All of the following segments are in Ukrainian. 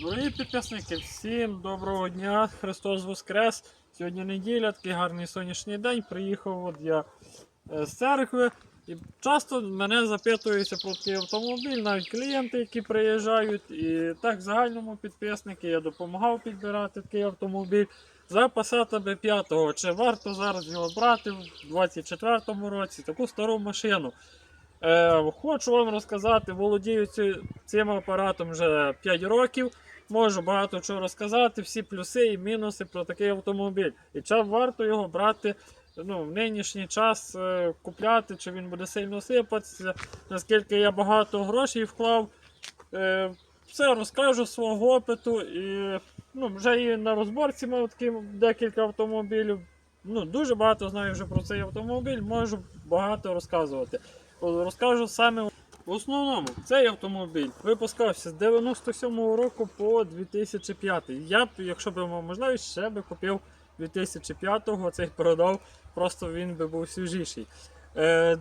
Дорогі підписники, всім доброго дня, Христос Воскрес. Сьогодні неділя, такий гарний сонячний день. Приїхав от я е, з церкви. І часто мене запитуються про такий автомобіль, навіть клієнти, які приїжджають. І так, в загальному підписники я допомагав підбирати такий автомобіль. За Passat B5, чи варто зараз його брати в 24-му році таку стару машину. Е, хочу вам розказати, володію цим апаратом вже 5 років. Можу багато чого розказати, всі плюси і мінуси про такий автомобіль. І чи варто його брати ну, в нинішній час, е, купляти, чи він буде сильно сипатися, наскільки я багато грошей вклав. Е, все розкажу свого опиту. І ну, вже і на розборці мав такі декілька автомобілів. Ну, дуже багато знаю вже про цей автомобіль, можу багато розказувати. Розкажу саме в основному цей автомобіль випускався з 97-го року по 2005. Я б, якщо б мав можливість, ще би купив 2005-го, цей продав, просто він би був свіжіший. Е,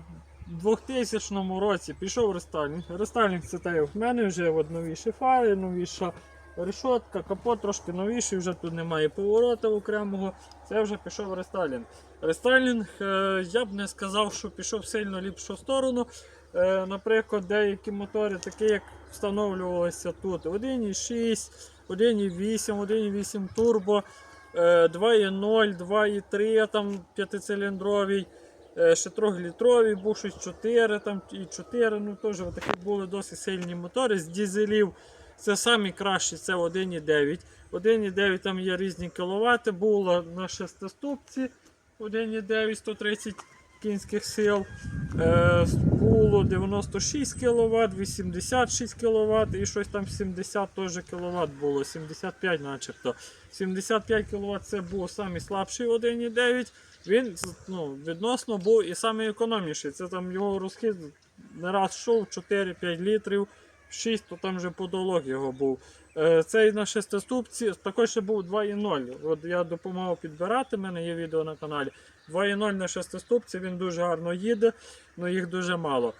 в 2000 році пішов рестайлінг. Рестайлінг це те, в мене вже от новіші фари, новіша решотка, капот трошки новіший, вже тут немає поворота окремого. Це вже пішов рестайлінг. Рестайлінг, е, я б не сказав, що пішов сильно ліпшу сторону. Е, Наприклад, деякі мотори, такі як встановлювалися тут 1.6, 1.8, 1.8 турбо, е, 2.0, 2.3, там п'ятициліндровий, е, ще 3-літровий, був щось 4 там, і 4, ну теж такі були досить сильні мотори з дізелів. Це самі кращі, це 1.9. 1.9 там є різні кіловати, було на шестиступці 1.9 130 кінських сил. Е, було 96 кВт, 86 кВт і щось там 70 теж кВт було, 75 начебто. 75 кВт це був самий слабший 1.9. Він ну, відносно був і самий економніший. Це там його розхід не раз йшов 4-5 літрів, 6, то там вже подолог його був. Е, Цей на шестиступці також ще був 2.0. От я допомагав підбирати, в мене є відео на каналі. 2.0 на шестиступці він дуже гарно їде, але їх дуже мало.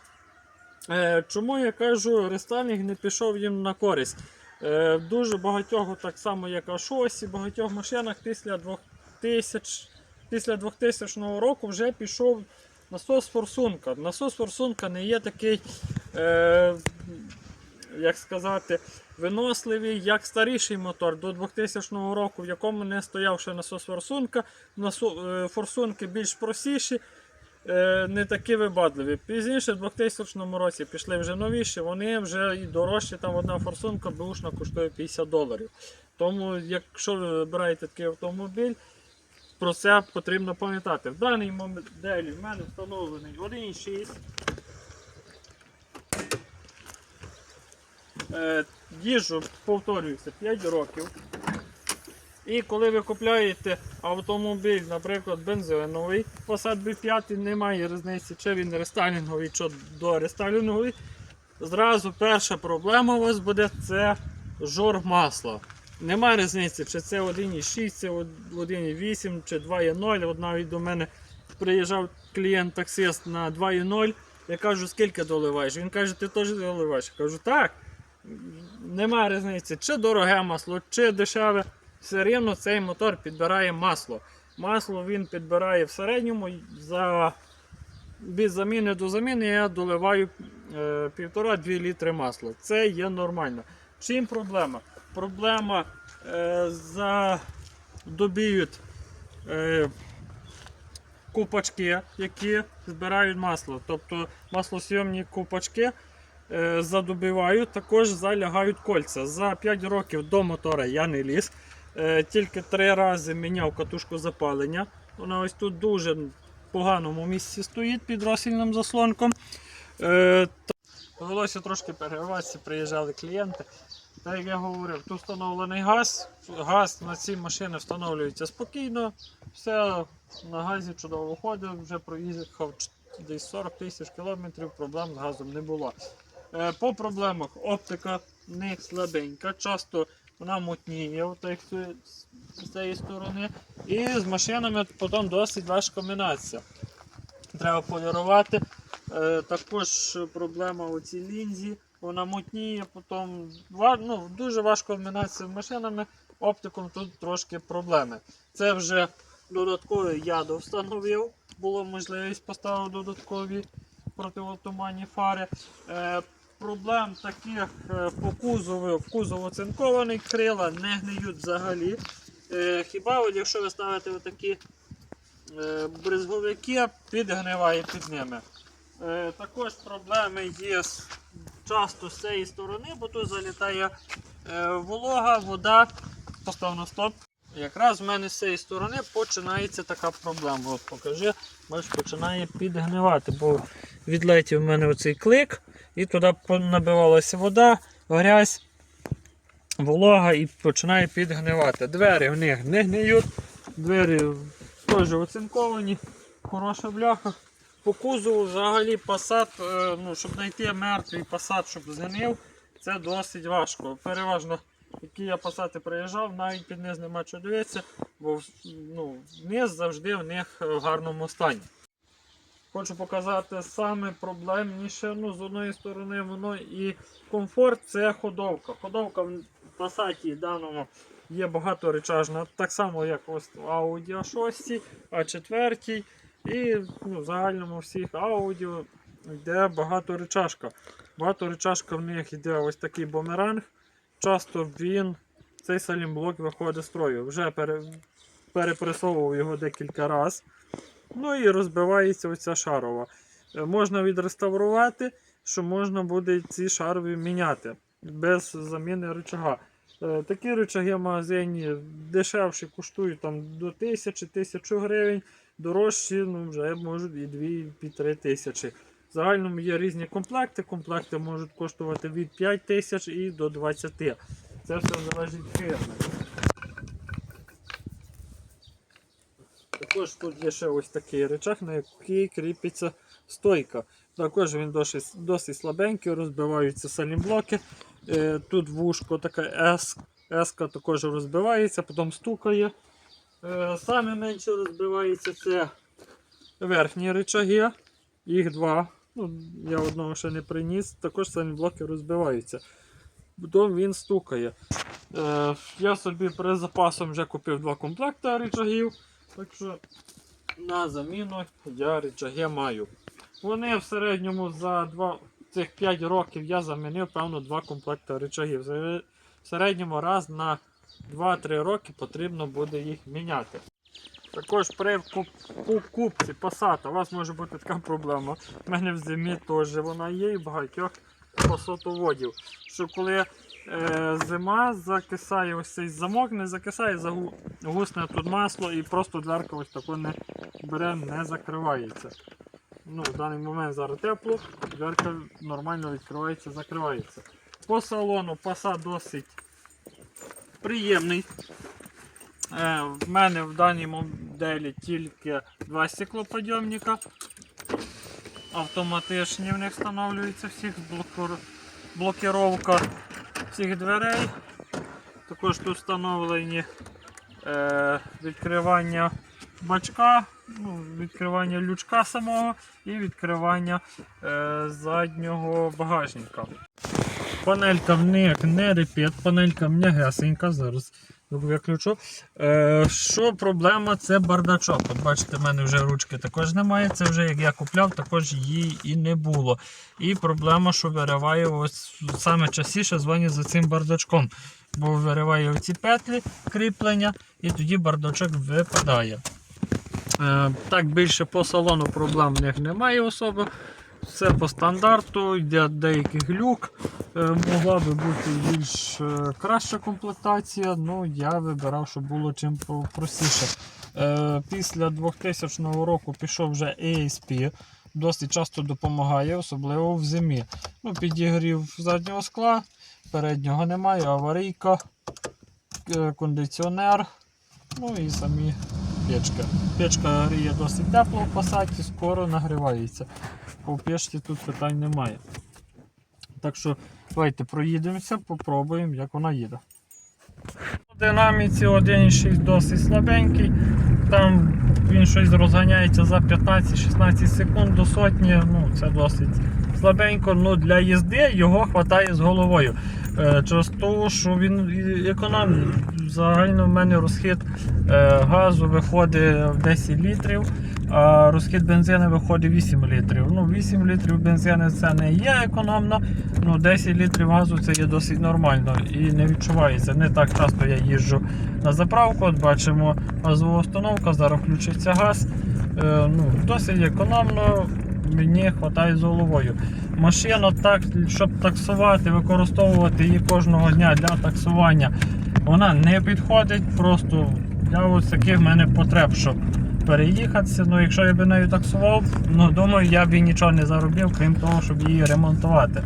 Е, Чому я кажу, рестайлінг не пішов їм на користь? Е, Дуже багатьох, так само як Ашосі, багатьох машинах після 2000, після 2000 року вже пішов насос форсунка. Насос форсунка не є такий, як сказати, виносливий, як старіший мотор до 2000 року, в якому не стояв ще насос форсунка. Е, форсунки більш простіші, е, не такі вибадливі. Пізніше, в 2000 році, пішли вже новіші, вони вже і дорожчі, там одна форсунка бушна коштує 50 доларів. Тому, якщо ви вибираєте такий автомобіль, про це потрібно пам'ятати. В даній моделі в мене встановлений 1.6. Е, Їжджу, повторююся, 5 років. І коли ви купляєте автомобіль, наприклад, бензиновий, Passat B5, немає різниці, чи він рестайлінговий, чи до рестайлінговий. Зразу перша проблема у вас буде це жор масла. Немає різниці, чи це 1.6, це 1.8 чи 2.0. От навіть до мене приїжджав клієнт-таксист на 2.0. Я кажу, скільки доливаєш? Він каже, ти теж доливаєш. Я кажу, так. Немає різниці, чи дороге масло, чи дешеве. Все рівно цей мотор підбирає масло. Масло він підбирає в середньому за від заміни до заміни я доливаю е, 1,5-2 літри масла. Це є нормально. Чим проблема? Проблема е, задобіють е, купачки, які збирають масло. Тобто маслосйомні купачки е, задобивають, також залягають кольця. За 5 років до мотора я не ліз. Е, тільки три рази міняв катушку запалення. Вона ось тут дуже поганому місці стоїть під розсільним заслонком. Е, Довелося трошки перерватися, приїжджали клієнти. Так як я говорив, тут встановлений газ. Газ на ці машини встановлюється спокійно. Все на газі чудово ходить, вже проїхав десь 40 тисяч кілометрів, проблем з газом не було. Е, По проблемах оптика в них слабенька, часто вона мутніє отак з з цієї сторони. І з машинами потім досить важко минатися. Треба полірувати. Е, Також проблема у цій лінзі. вона мутніє, потім ну, дуже важко обмінатися машинами, оптиком тут трошки проблеми. Це вже додатковий я встановив, було можливість поставити додаткові противотуманні фари. Проблем таких е, по кузову, кузов оцинкований, крила не гниють взагалі. Е, хіба от якщо ви ставите отакі е, бризговики, підгниває під ними. Також проблеми є часто з цієї сторони, бо тут залітає волога, вода. Постав на стоп. Якраз в мене з цієї сторони починається така проблема. От покажи, бачиш, починає підгнивати, бо відлетів в мене оцей клик, і туди набивалася вода, грязь, волога і починає підгнивати. Двері в них не гниють, двері теж оцинковані, хороша бляха. По кузову взагалі пасат, е, ну, щоб знайти мертвий пасат, щоб згнив, це досить важко. Переважно, які я пасати приїжджав, навіть під низ нема чого дивитися, бо ну, низ завжди в них в гарному стані. Хочу показати саме проблемніше. Ну, з одної сторони, воно і комфорт це ходовка. Ходовка в пасаті даному є багаторечажна, так само, як ось в Audi A6, A4. І ну, в загальному всіх аудіо йде багаторечашка. Багаторечашка в них йде ось такий бумеранг. Часто він, цей салімблок виходить з строю. Вже пере, перепресовував його декілька разів. Ну і розбивається оця шарова. Е, Можна відреставрувати, що можна буде ці шарові міняти без заміни рычага. Е, Такі рычаги в магазині дешевші коштують там до 1000-1000 гривень дорожчі, ну вже можуть і 2-3 тисячі. Загальному є різні комплекти. Комплекти можуть коштувати від 5 тисяч і до 20. Це все залежить від фірми. Також тут є ще ось такий речах, на який кріпиться стойка. Також він досить, досить слабенький, розбиваються салімблоки. Е, Тут вушко таке S, S також розбивається, потім стукає. Е, Саме менше розбивається це верхні рычаги. Їх два. Ну, я одного ще не приніс, також самі блоки розбиваються. Потім він стукає. Е, я собі при запасом вже купив два комплекти рычагів. Так що на заміну я рычаги маю. Вони в середньому за два, цих 5 років я замінив, певно, два комплекти рычагів. В середньому раз на 2-3 роки потрібно буде їх міняти. Також при куп- покупці пасата у вас може бути така проблема. У мене в зимі теж вона є і багатьох пасотоводів. Що коли е, зима закисає ось цей замок, не закисає, загу- гусне тут масло і просто дверка ось тако не бере, не закривається. Ну, в даний момент зараз тепло, дверка нормально відкривається, закривається. По салону паса досить приємний. Е, в мене в даній моделі тільки два стеклоподйомника. Автоматичні в них встановлюються всіх блокировка всіх дверей. Також тут встановлені е, відкривання бачка, ну, відкривання лючка самого і відкривання е, заднього багажника. Панелька в них не репет, панелька м'ягесенька. Зараз виключу. Е, що проблема? Це бардачок. От бачите, в мене вже ручки також немає. Це вже як я купляв, також її і не було. І проблема, що вириває ось саме частіше дзвонять за цим бардачком. Бо вириває оці петлі кріплення і тоді бардачок випадає. Е, так більше по салону проблем в них немає особо. Все по стандарту, йде деякий глюк. Е, Могла би бути більш е, краща комплектація, ну я вибирав, щоб було чим простіше. Е, Після 2000 року пішов вже ASP, досить часто допомагає, особливо в зимі. Ну, підігрів заднього скла, переднього немає, аварійка, кондиціонер, ну і самі печка. Печка гріє досить тепло в пасаті, скоро нагрівається. По печці тут питань немає. Так що давайте проїдемося, попробуємо, як вона їде. У динаміці 1.6 досить слабенький. Там він щось розганяється за 15-16 секунд до сотні, ну це досить слабенько. Ну для їзди його вистачає з головою. Через те, що він економний. Загально в мене розхід е, газу виходить 10 літрів, а розхід бензину виходить 8 літрів. Ну, 8 літрів бензину це не є економно, ну 10 літрів газу це є досить нормально і не відчувається. Не так часто я їжджу на заправку. От бачимо газова установка, зараз включиться газ. Е, ну, досить економно, мені вистачає з головою. Машина так, щоб таксувати, використовувати її кожного дня для таксування, вона не підходить просто для ось таких в мене потреб, щоб переїхатися. Ну, якщо я б нею таксував, ну думаю, я б нічого не заробив, крім того, щоб її ремонтувати.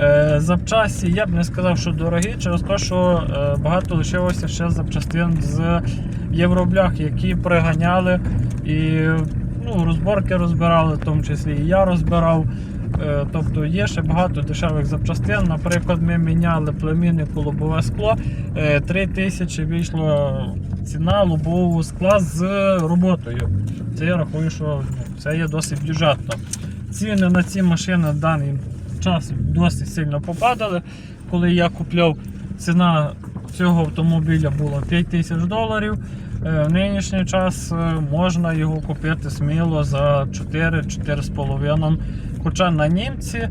Е, запчасті я б не сказав, що дорогі, через те, що е, багато лишилося ще запчастин з євроблях, які приганяли і ну, розборки розбирали, в тому числі і я розбирав. Е, Тобто є ще багато дешевих запчастин. Наприклад, ми міняли племіннику лобове скло. Е, 3 тисячі вийшла ціна лобового скла з роботою. Це я рахую, що ну, це є досить бюджетно. Ціни на ці машини в даний час досить сильно попадали. Коли я купляв, ціна цього автомобіля була 5 тисяч доларів. Е, В нинішній час е, можна його купити сміло за 4-4,5. Хоча на німці е,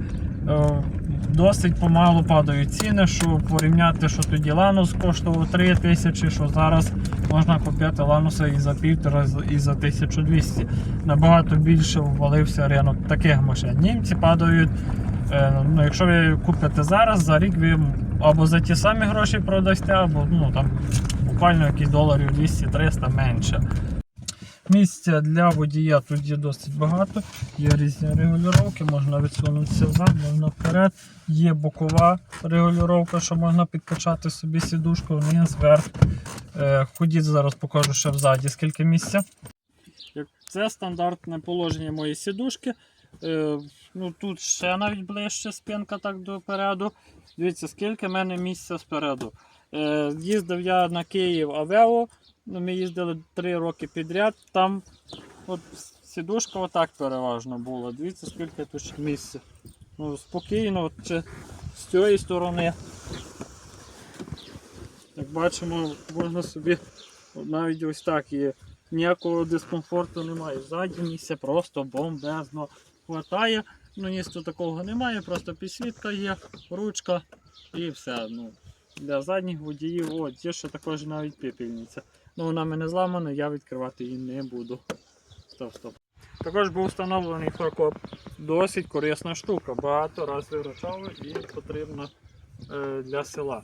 досить помалу падають ціни, що порівняти, що тоді Ланус коштував 3 тисячі, що зараз можна купити Лануса і за півтора, і за 1200. Набагато більше ввалився ринок таких машин. Німці падають. е, Ну, якщо ви купите зараз, за рік ви або за ті самі гроші продасте, або ну, там, буквально якісь доларів 200-300 менше. Місця для водія тут є досить багато. Є різні регулювання, можна відсунутися взад, можна вперед. Є бокова регулювання, що можна підкачати собі сідушку вниз, вверх. Е, Ходіть зараз покажу ще взаді, скільки місця. Це стандартне положення моєї сідушки. Е, ну, тут ще навіть ближче спинка так допереду. Дивіться, скільки в мене місця спереду. Е, їздив я на Київ Авео. Ну, ми їздили 3 роки підряд. Там от сідушка отак переважно була. Дивіться, скільки тут місця. Ну, спокійно, от, чи з цієї сторони. Як бачимо, можна собі навіть ось так є. Ніякого дискомфорту немає. Ззаді місця просто бомбезно хватає. Ну, ніс такого немає, просто підсвітка є, ручка і все. Ну, для задніх водіїв, о, є ще також навіть пепельниця. Ну, вона мене зламана, я відкривати її не буду. Стоп, стоп. Також був встановлений фаркоп. Досить корисна штука. Багато разів виручали і потрібна е, для села.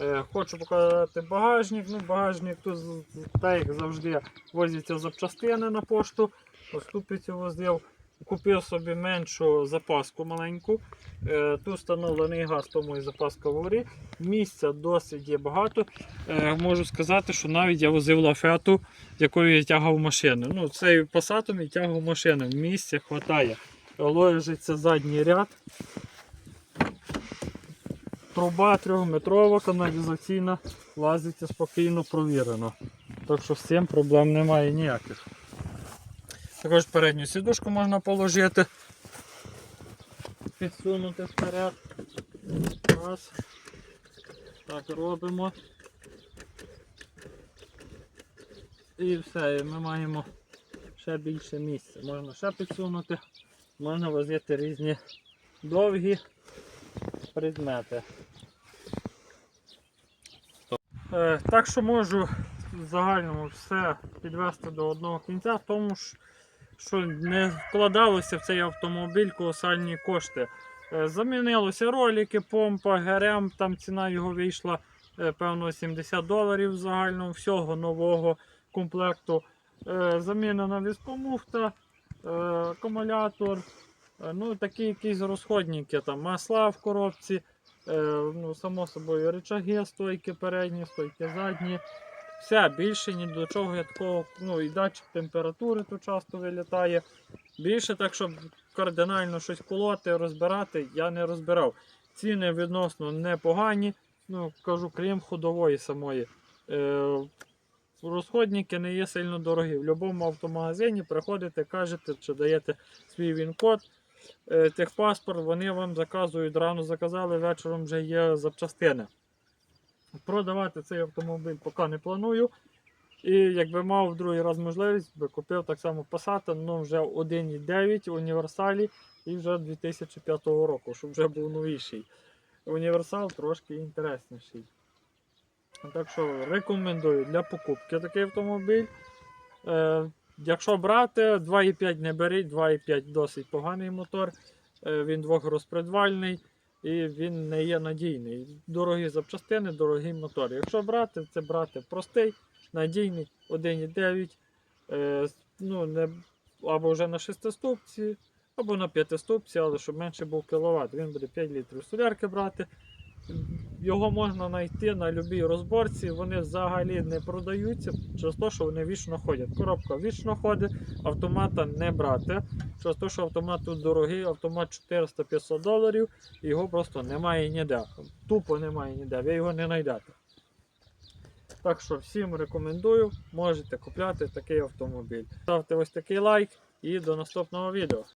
Е, хочу показати багажник. Ну, багажник тут та, як завжди возяться запчастини на пошту. поступиться возив. Купив собі меншу запаску маленьку. Е, тут встановлений газ, тому і запаска горі. Місця досить є багато. Е, можу сказати, що навіть я возив лафету, якою я тягав машини. Ну, цей пасатом я тягав машини. Місця вистачає. Ложиться задній ряд. Труба трьохметрова, каналізаційна, лазиться спокійно провірено. Так що з цим проблем немає ніяких. Також передню сідушку можна положити, підсунути вперед. Раз. Так робимо. І все, і ми маємо ще більше місця. Можна ще підсунути, можна возити різні довгі предмети. Е, так що можу в загальному все підвести до одного кінця, тому ж, що не вкладалося в цей автомобіль колосальні кошти. Е, замінилося ролики, помпа, ГРМ, там ціна його вийшла е, певно 70 доларів загально всього нового комплекту. Е, замінена віскомуфта, акумулятор, ну такі якісь розходники, там масла в коробці. Ну, само собою речаги, стойки передні, стойки задні. Все, більше ні до чого я такого, ну і датчик температури тут часто вилітає. Більше так, щоб кардинально щось колоти, розбирати, я не розбирав. Ціни відносно непогані, ну кажу, крім ходової самої. Е, розходники не є сильно дорогі. В будь-якому автомагазині приходите, кажете, чи даєте свій він-код, е, техпаспорт, вони вам заказують, рано заказали, вечором вже є запчастини. Продавати цей автомобіль поки не планую. І якби мав в другий раз можливість, би купив так само Passat, ну вже 1.9 універсалі і вже 2005 року, щоб вже був новіший. Універсал трошки інтересніший. Так що рекомендую для покупки такий автомобіль. Е, якщо брати, 2,5 не беріть, 2,5 досить поганий мотор. Е, він двохрозпредвальний і він не є надійний. Дорогі запчастини, дорогий мотор. Якщо брати, це брати простий, надійний 1,9. Е, ну, не, або вже на 6 ступці, або на 5 ступці, але щоб менше був кіловат. Він буде 5 літрів солярки брати. Його можна знайти на будь-якій розборці, вони взагалі не продаються через те, що вони вічно ходять. Коробка вічно ходить, автомата не брати. Через те, що автомат тут дорогий, автомат 400-500 доларів, його просто немає ніде. Тупо немає ніде, ви його не знайдете. Так що всім рекомендую, можете купляти такий автомобіль. Ставте ось такий лайк і до наступного відео.